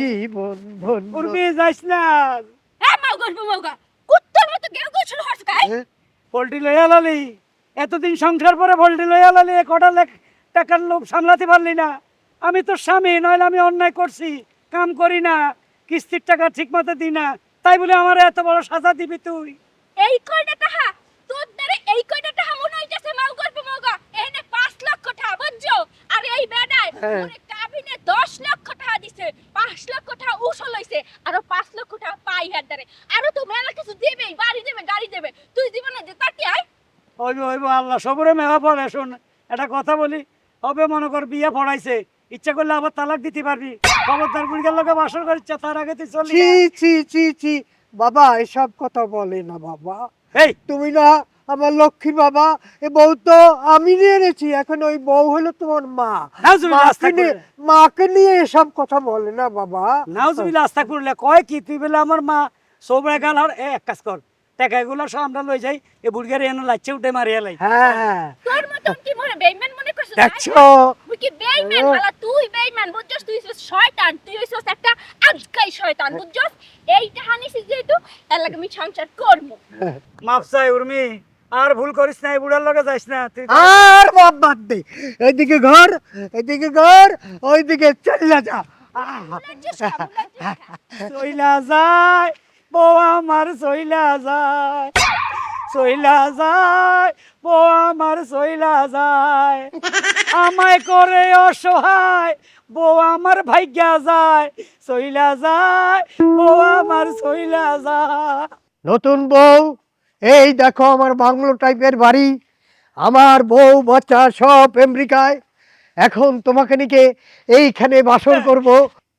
জীবন উর্মি যাইস না! পোল্ট্রি লইয়া লালি এতদিন সংসার পরে পোল্ট্রি লইয়া লালি কটা লেখ টাকার লোভ সামলাতে পারলি না। আমি তো স্বামী নইলে আমি অন্যায় করছি কাম করি না কিস্তির টাকা ঠিক মতো দিই না। তাই বলে আমার এত বড় সাজা দিবি তুই? এই কয়টা টাকা তোর দ্বারা এই কয়টা টাকা মনে হইতেছে মাউগা মাউগা এনে 5 লক্ষ টাকা বুঝছ আর এই বেডায় হ্যাঁ। কাবিনে 10 লক্ষ টাকা দিছে 5 লক্ষ টাকা উসল হইছে আর 5 লক্ষ টাকা পাই হাত দ্বারে আর তো মেলা কিছু দেবেই বাড়ি দেবে গাড়ি দেবে। তুই জীবনে যে তাটি আয় হইব হইব আল্লাহ সবরে মেলা পড়ে শোন। একটা কথা বলি হবে মনে কর বিয়ে পড়াইছে ইচ্ছা করলে আবার তালাক দিতে পারবি। খবরদার বুড়িগার লোকে বাসর করিচ্ছে তার আগে তুই চলি। ছি ছি ছি ছি। বাবা এসব কথা বলে না বাবা। এই তুমি না আমার লক্ষ্মী বাবা এ বউ তো আমি নিয়ে এনেছি এখন ওই বউ হলো তোমার মা। মাকে নিয়ে এসব কথা বলে না বাবা। নাউজুবিল্লাহ আস্তা করলে কয় কি তুই বলে আমার মা সোবরে গাল আর এ এক কাজ কর সব আমরা লই যাই এ বুড়িগার এনে উঠে মারিয়া লাই। হ্যাঁ হ্যাঁ। তোর মতন কি মনে বেইমান মনে করছিস? দেখছ? তুই কি বেইমান? শালা তুই বেইমান বুঝছস? তুই হইছিস শয়তান তুই হইছিস একটা আজকাই শয়তান বুঝছস? এইটা হানিছিস যেহেতু এর লাগে আমি সংসার করব। মাপ চাই উর্মি। আর ভুল করিস না এই বুড়ার লগে যাইস না। তুই আর বাপ বাদ দে। এদিকে ঘর এদিকে ঘর ওইদিকে চলে যা। সইলা যায় বউ আমার সইলা যায়। সইলা যায় বউ আমার সইলা যায়। আমায় করে অসহায় বউ আমার ভাগ্যা যায়। সইলা যায় বউ আমার সইলা যায়। নতুন বউ এই দেখো আমার বাংলো টাইপের বাড়ি। আমার বউ বাচ্চা সব আমেরিকায়। এখন তোমাকে নিকে এইখানে বাসর করব।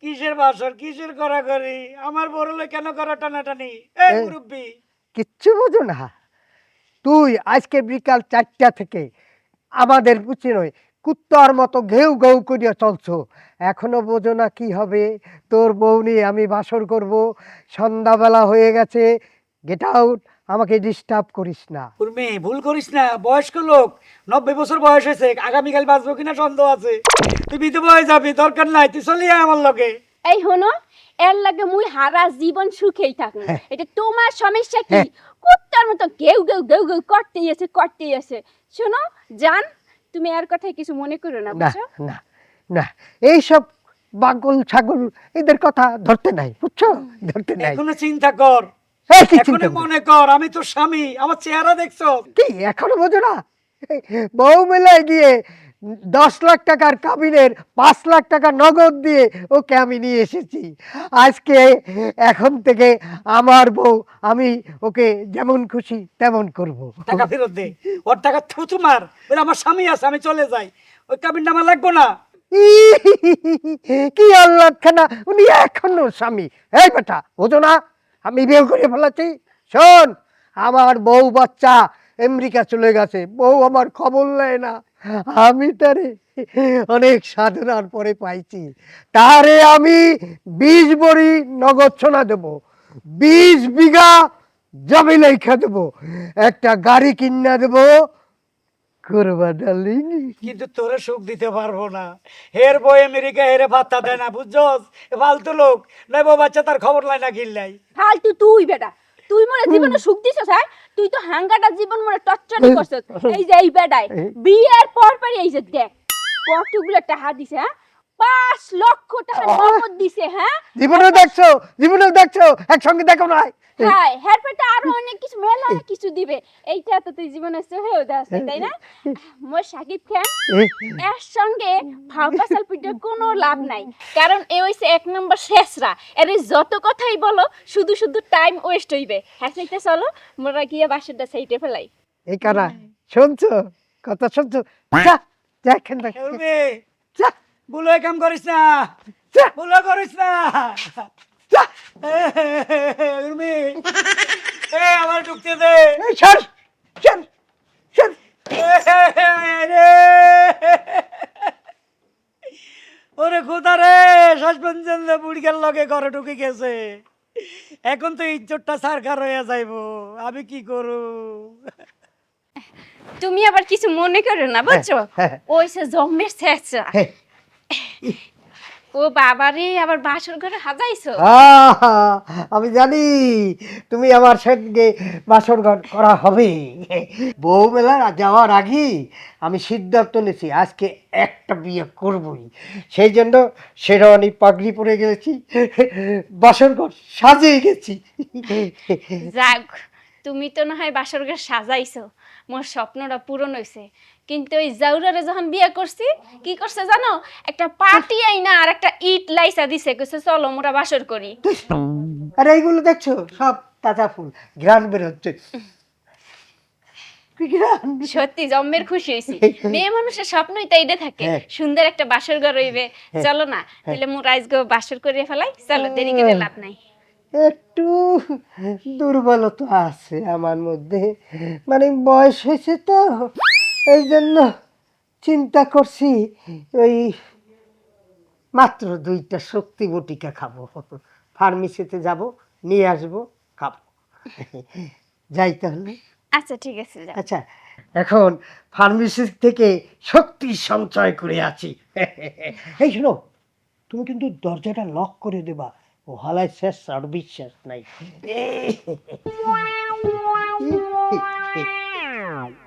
কিসের বাসর? কিসের করা করি আমার বড়লে কেন করা টানাটানি? এই মুরব্বী। কিচ্ছু বোঝো না। তুই আজকে বিকাল চারটা থেকে আমাদের বুঝছি নয় কুত্তার মতো ঘেউ ঘেউ করিয়া চলছো। এখনও বোঝো না কি হবে? তোর বউ নিয়ে আমি বাসর করব। সন্ধ্যাবেলা হয়ে গেছে। গেট আউট আমাকে ডিস্টার্ব করিস না। উর্মি ভুল করিস না। বয়স্ক লোক নব্বই বছর বয়স হয়েছে আগামীকাল বাঁচবো কিনা সন্দেহ আছে। তুই বিধবা হয়ে যাবি দরকার নাই তুই চলি আয় আমার লগে। এই হনো এর লাগে মুই হারা জীবন সুখেই থাকুন হ্যাঁ। এটা তোমার সমস্যা কি? হ্যাঁ। কুত্তার মতো গেউ গেউ গেউ গেউ করতেই আছে করতেই আছে। শোনো জান তুমি আর কথায় কিছু মনে করো না না বুঝছ? না না। এইসব বাগল ছাগল এদের কথা ধরতে নাই বুঝছ? ধরতে নাই। এখনও চিন্তা কর। মনে কর আমি তোর স্বামী আমার চেহারা দেখছ? কি এখনও বোঝো না? বউ মেলায় গিয়ে দশ লাখ টাকার কাবিনের পাঁচ লাখ টাকা নগদ দিয়ে ওকে আমি নিয়ে এসেছি। আজকে এখন থেকে আমার বউ আমি ওকে যেমন খুশি তেমন করব। টাকা ফেরত দে ওর টাকা থুতু মার আমার স্বামী আছে আমি চলে যাই। ওই কাবিনটা আমার লাগবো না। কি আল্লাহ খানা উনি এখনও স্বামী। এই বেটা বোঝো না? আমি বিয়ে করে ফেলাচ্ছি। শোন, আমার বউ বাচ্চা আমেরিকা চলে গেছে। বউ আমার খবর নেয় না। আমি তারে অনেক সাধনার পরে পাইছি। তারে আমি বিশ বড়ি নগদ সোনা দেবো। বিশ বিঘা জমি লেখা দেবো। একটা গাড়ি কিনা দেব। করবা ডার্লিং কিন্তু তোরে সুখ দিতে পারব না। হের বই আমেরিকা হেরে ভাত্তা দেয় না বুঝছস? ফালতু লোক। নাই বউ বাচ্চা তার খবর লাই না গিল্লাই ফালতু তুই বেটা। তুই মনে জীবনে সুখ দিছস হ্যাঁ? তুই তো হাঙ্গাটা জীবন মনে টর্চারি করছস। এই যে এই বেটায় বিয়ের পর পরই এই যে দেখ কতগুলো টাকা দিছে হ্যাঁ? পাঁচ লক্ষ টাকা নগদ দিছে হ্যাঁ? জীবনেও দেখছ জীবনেও দেখছ একসঙ্গে দেখো না হ্যাঁ হ্যাঁ আরও অনেক কিছু মেলা কিছু দিবে। এইটা তো তুই জীবনে হয়েও যাস তাই না? মোর সাকিব খান এর সঙ্গে ফাউকাসাল পিঠে কোনো লাভ নাই। কারণ এ হইছে এক নম্বর শেষরা। এর যত কথাই বলো শুধু শুধু টাইম ওয়েস্ট হইবে। হ্যাঁ সেইটা চলো মোরা গিয়ে বাসনটা সাইডে ফেলাই। এই কারা? শুনছো? কথা শুনছো? যা উর্মি যা বুলো কাম করিস না। বুলো করিস না। উর্মি। এ আমার ঢুকতে দে। সর সর সর ওরে খোদা রে সাসপেনশন বুড়িকার লগে ঘরে ঢুকে গেছে। এখন তো ইজ্জতটা সারকার হয়ে যাইব। আমি কি করু? তুমি আবার কিছু মনে করো না বুঝছ? হ্যাঁ। ওই সে জম্মের শেষা হ্যাঁ। ও বাবারে আবার বাসর ঘরে হাজাইছো? আমি জানি তুমি আমার সঙ্গে বাসর ঘর করা হবে। বউ মেলা যাওয়ার আগে আমি সিদ্ধান্ত নিয়েছি আজকে একটা বিয়ে করবই। সেই জন্য শেরওয়ানি পাগড়ি পরে গেছি বাসর ঘর সাজিয়ে গেছি। যাক তুমি তো না হয় বাসর ঘর সাজাইছো। মোর স্বপ্নটা পূরণ হইছে কিন্তু ওই জাউরারে যখন বিয়ে করছি কি করছে জানো? একটা পার্টি আইনা আর একটা ইট লাইসা দিছে। কইছে চলো মোরা বাসর করি আরে এইগুলো দেখছ? সব তাজা ফুল। ঘ্রাণ বেরোচ্ছে কি ঘ্রাণ? সত্যি জম্মের খুশি হয়েছি মেয়ে মানুষের স্বপ্নই তাই থাকে। হ্যাঁ। সুন্দর একটা বাসর ঘর হইবে। চলো না তাহলে মোর আজকে বাসর করিয়ে ফেলাই। চলো দেরি করে লাভ নাই। একটু দুর্বলতা আছে আমার মধ্যে। মানে বয়স হয়েছে তো এই জন্য চিন্তা করছি ওই মাত্র দুইটা শক্তি বটিকা খাব। ফার্মেসিতে যাব নিয়ে আসব খাব। যাই তাহলে। আচ্ছা ঠিক আছে আচ্ছা এখন ফার্মেসি থেকে শক্তি সঞ্চয় করে আছি। এই শোনো তুমি কিন্তু দরজাটা লক করে দেবা। ও হালায় শেষ আর বিশ্বাস নাই